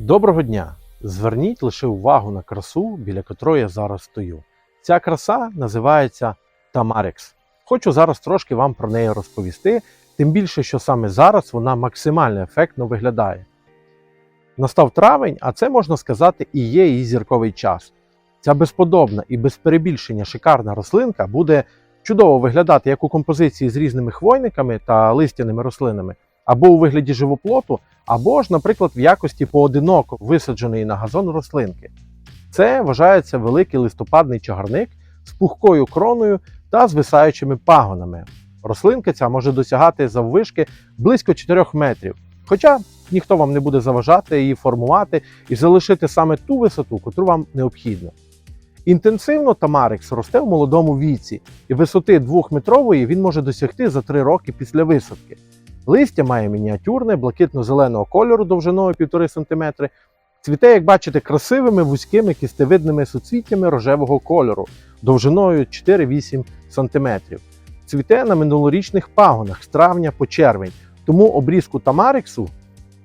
Доброго дня! Зверніть лише увагу на красу, біля котрої я зараз стою. Ця краса називається Тамарекс. Хочу зараз трошки вам про неї розповісти, тим більше, що саме зараз вона максимально ефектно виглядає. Настав травень, а це можна сказати і є її зірковий час. Ця безподобна і без перебільшення шикарна рослинка буде чудово виглядати як у композиції з різними хвойниками та листяними рослинами, або у вигляді живоплоту, або ж, наприклад, в якості поодиноко висадженої на газон рослинки. Це вважається великий листопадний чагарник з пухкою кроною та звисаючими пагонами. Рослинка ця може досягати заввишки близько 4 метрів. Хоча ніхто вам не буде заважати її формувати і залишити саме ту висоту, котру вам необхідно. Інтенсивно тамарекс росте в молодому віці, і висоти 2-метрової він може досягти за 3 роки після висадки. Листя має мініатюрне, блакитно-зеленого кольору довжиною 1,5 см. Цвіте, як бачите, красивими вузькими кістевидними суцвіттями рожевого кольору довжиною 4-8 см. Цвіте на минулорічних пагонах з травня по червень. Тому обрізку тамарексу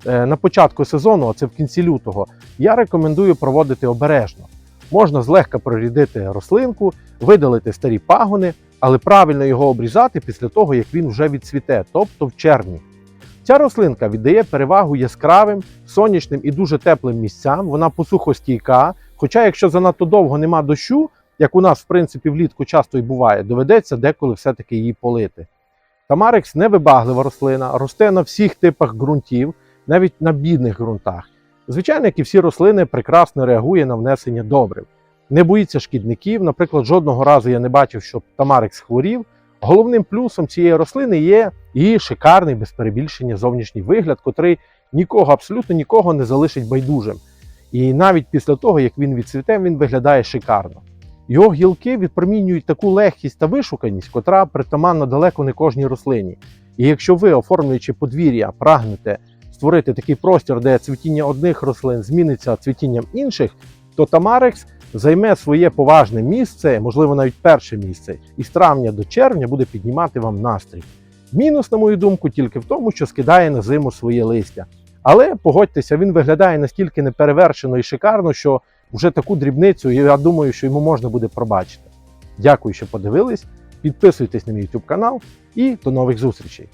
е, на початку сезону, а це в кінці лютого, я рекомендую проводити обережно. Можна злегка прорідити рослинку, видалити старі пагони, але правильно його обрізати після того, як він вже відцвіте, тобто в червні. Ця рослинка віддає перевагу яскравим, сонячним і дуже теплим місцям. Вона посухостійка. Хоча, якщо занадто довго нема дощу, як у нас в принципі влітку часто і буває, доведеться деколи все-таки її полити. Тамарекс невибаглива рослина, росте на всіх типах ґрунтів, навіть на бідних ґрунтах. Звичайно, як і всі рослини, прекрасно реагує на внесення добрив. Не боїться шкідників. Наприклад, жодного разу я не бачив, щоб тамарекс хворів. Головним плюсом цієї рослини є її шикарний без перебільшення зовнішній вигляд, котрий нікого, абсолютно нікого не залишить байдужим. І навіть після того, як він відцвіте, він виглядає шикарно. Його гілки відпромінюють таку легкість та вишуканість, котра притаманна далеко не кожній рослині. І якщо ви, оформлюючи подвір'я, прагнете створити такий простір, де цвітіння одних рослин зміниться цвітінням інших, то Тамарекс займе своє поважне місце, можливо, навіть перше місце, і з травня до червня буде піднімати вам настрій. Мінус, на мою думку, тільки в тому, що скидає на зиму своє листя. Але погодьтеся, він виглядає настільки неперевершено і шикарно, що вже таку дрібницю, я думаю, що йому можна буде пробачити. Дякую, що подивились. Підписуйтесь на мій YouTube канал і до нових зустрічей!